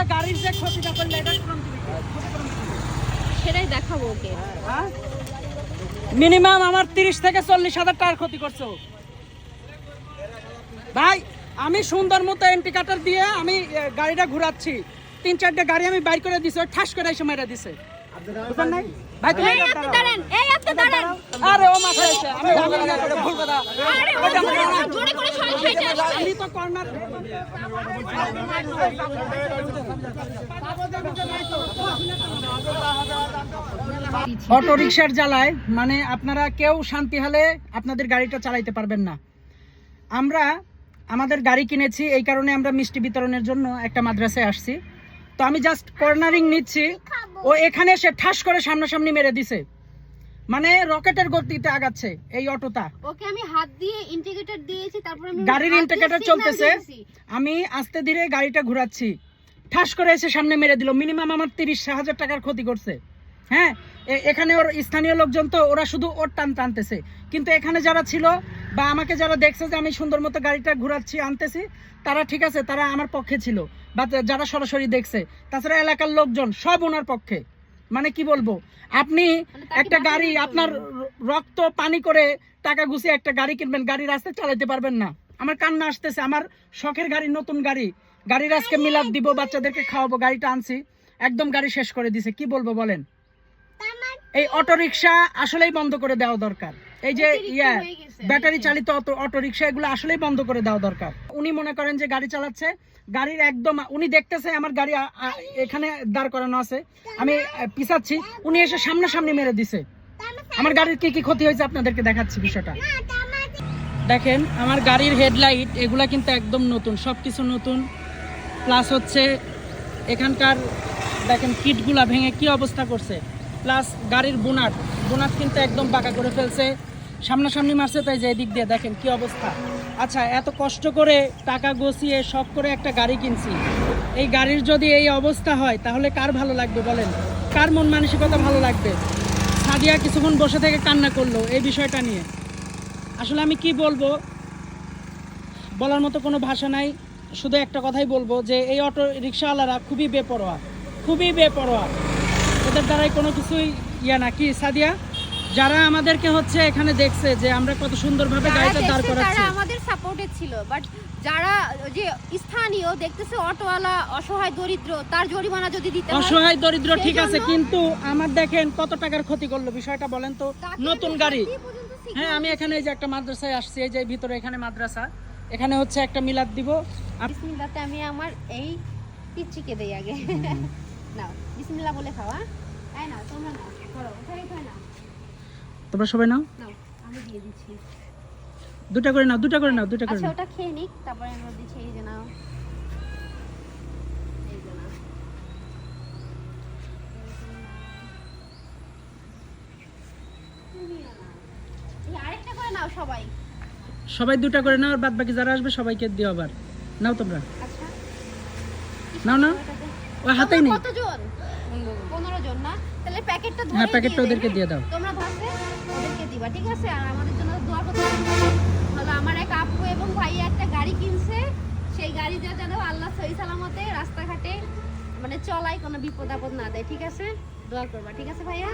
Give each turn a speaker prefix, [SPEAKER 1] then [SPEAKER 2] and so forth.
[SPEAKER 1] যে গাড়ির যে ক্ষতিটা করলে এটা?
[SPEAKER 2] সেটাই দেখাবো ওকে।
[SPEAKER 1] মিনিমাম আমার তিরিশ থেকে চল্লিশ হাজার টাকার ক্ষতি করছ। ভাই আমি সুন্দর মতো এন্টি কাটার দিয়ে আমি গাড়িটা ঘুরাচ্ছি। তিন চারটে গাড়ি আমি বাইর করে দিছি ঠাস করে এসে মেরে দিছে। বুঝলেন নাই? ভাই তুমি
[SPEAKER 2] এই আপনি দাঁড়ান এই আপনি দাঁড়ান।
[SPEAKER 1] আরে ও মাথায় এসে আমি ভালো না করে ভুল কথা।
[SPEAKER 2] আরে ও
[SPEAKER 1] ওইটা আমার না।
[SPEAKER 2] জোরে করে সরাসরি এটা আসছে।
[SPEAKER 1] তো কর্নার। অটো রিক্সার জ্বালায় মানে আপনারা কেউ শান্তি হলে আপনাদের গাড়িটা চালাইতে পারবেন না। আমরা আমাদের গাড়ি কিনেছি এই কারণে আমরা মিষ্টি বিতরণের জন্য একটা মাদ্রাসায় আসছি। তো আমি জাস্ট কর্নারিং নিচ্ছি। ও এখানে এসে ঠাস করে সামনাসামনি মেরে দিছে। মানে রকেটের গতিতে আগাচ্ছে এই অটোটা।
[SPEAKER 2] ওকে আমি হাত দিয়ে ইন্ডিকেটর দিয়েছি তারপর আমি
[SPEAKER 1] গাড়ির ইন্ডিকেটর চলতেছে। আমি আস্তে ধীরে গাড়িটা ঘোরাচ্ছি। ঠাস করে এসে সামনে মেরে দিল। মিনিমাম আমার তিরিশ হাজার টাকার ক্ষতি করছে। হ্যাঁ? এখানে ওর স্থানীয় লোকজন তো ওরা শুধু ওর টান টানতেছে। কিন্তু এখানে যারা ছিল বা আমাকে যারা দেখছে যে আমি সুন্দর মতো গাড়িটা ঘুরাচ্ছি আনতেছি তারা ঠিক আছে তারা আমার পক্ষে ছিল। বা যারা সরাসরি দেখছে তাছাড়া এলাকার লোকজন সব ওনার পক্ষে। মানে কি বলব? আপনি
[SPEAKER 2] মানে
[SPEAKER 1] একটা গাড়ি আপনার রক্ত পানি করে টাকা গুছিয়ে একটা গাড়ি কিনবেন গাড়ি রাস্তায় চালাতে পারবেন না। আমার কান্না আসতেছে আমার শখের গাড়ি নতুন গাড়ি। গাড়ির আজকে মিলাপ দিব বাচ্চাদেরকে খাওয়াবো গাড়িটা আনছি একদম গাড়ি শেষ করে দিছে কি বলব বলেন? এই অটো রিক্সা আসলেই বন্ধ করে দেওয়া দরকার। এই যে ইয়া ব্যাটারি চালিত অটো অটো রিক্সা এগুলো আসলেই বন্ধ করে দেওয়া দরকার। উনি মনে করেন যে গাড়ি চালাচ্ছে গাড়ির একদম উনি দেখতেছে আমার গাড়ি এখানে দাঁড় করানো আছে আমি পিছাচ্ছি উনি এসে সামনাসামনি মেরে দিছে। আমার গাড়ির কি কি ক্ষতি হয়েছে আপনাদেরকে দেখাচ্ছি বিষয়টা। দেখেন আমার গাড়ির হেডলাইট এগুলা কিন্তু একদম নতুন সব কিছু নতুন। প্লাস হচ্ছে এখানকার দেখেন কিটগুলা ভেঙে কি অবস্থা করছে। প্লাস গাড়ির বোনাট বোনাট কিন্তু একদম বাঁকা করে ফেলছে। সামনাসামনি মারছে, তাই যে এদিক দিয়ে দেখেন কি অবস্থা। আচ্ছা এত কষ্ট করে টাকা গছিয়ে শখ করে একটা গাড়ি কিনছি। এই গাড়ির যদি এই অবস্থা হয়, তাহলে কার ভালো লাগবে বলেন? কার মন মানসিকতা ভালো লাগবে? সাদিয়া কিছুক্ষণ বসে থেকে কান্না করল এই বিষয়টা নিয়ে। আসলে আমি কি বলব? বলার মতো কোনো ভাষা নাই। শুধু একটা কথাই বলব যে এই অটো রিক্সাওয়ালারা খুবই বেপরোয়া খুবই বেপরোয়া। ওদের দ্বারাই কোনো কিছুই ইয়া না। কি সাদিয়া? যারা আমাদেরকে হচ্ছে এখানে দেখছে যে আমরা কত সুন্দরভাবে গাড়িটা দাঁড় করাচ্ছি
[SPEAKER 2] তারা আমাদের সাপোর্টে ছিল বাট যারা যে স্থানীয় দেখতেছে অটোওয়ালা অসহায় দরিদ্র তার জরিমানা যদি দিতে হয়
[SPEAKER 1] অসহায় দরিদ্র ঠিক আছে কিন্তু আমার দেখেন কত টাকার ক্ষতি করল বিষয়টা বলেন তো। নতুন গাড়ি। হ্যাঁ আমি এখানে এই যে একটা মাদ্রাসায় আসছি এই যে ভিতরে এখানে মাদ্রাসা। এখানে হচ্ছে একটা মিলাদ দিব।
[SPEAKER 2] বিসমিল্লাতে আমি আমার এই পিচ্চিকে দেই আগে। নাও বিসমিল্লাহ বলে খাওয়া তাই না তোমরা নাও করো ওখানে খাই না
[SPEAKER 1] তোমরা সবাই নাও?
[SPEAKER 2] নাও আমি দিয়ে দিচ্ছি।
[SPEAKER 1] দুটা করে নাও দুটা করে নাও দুটা করে
[SPEAKER 2] আচ্ছা ওটা খেয়ে নিক তারপরে আমরা দিচ্ছি এই যে নাও। সবাই।
[SPEAKER 1] সবাই দুটা করে নাও আর বাদ বাকি যারা আসবে সবাইকে দিও আবার। নাও তোমরা। নাও নাও। ওই হাতেই নেই।
[SPEAKER 2] কতজন? পনেরো জন না? তাহলে প্যাকেটটা ধরে
[SPEAKER 1] হ্যাঁ, প্যাকেটটা ওদেরকে দিয়ে দাও।
[SPEAKER 2] তোমরা ধরতে ওদেরকে দিবা ঠিক আছে? আর আমাদের জন্য দোয়া করতে হলো আমার এক আপু এবং ভাইয়া একটা গাড়ি কিনছে। সেই গাড়িটা যেন আল্লাহ সহি সালামতে রাস্তাঘাটে মানে চলাই কোনো বিপদ আপদ না দেয় ঠিক আছে? দোয়া করবা ঠিক আছে ভাইয়া?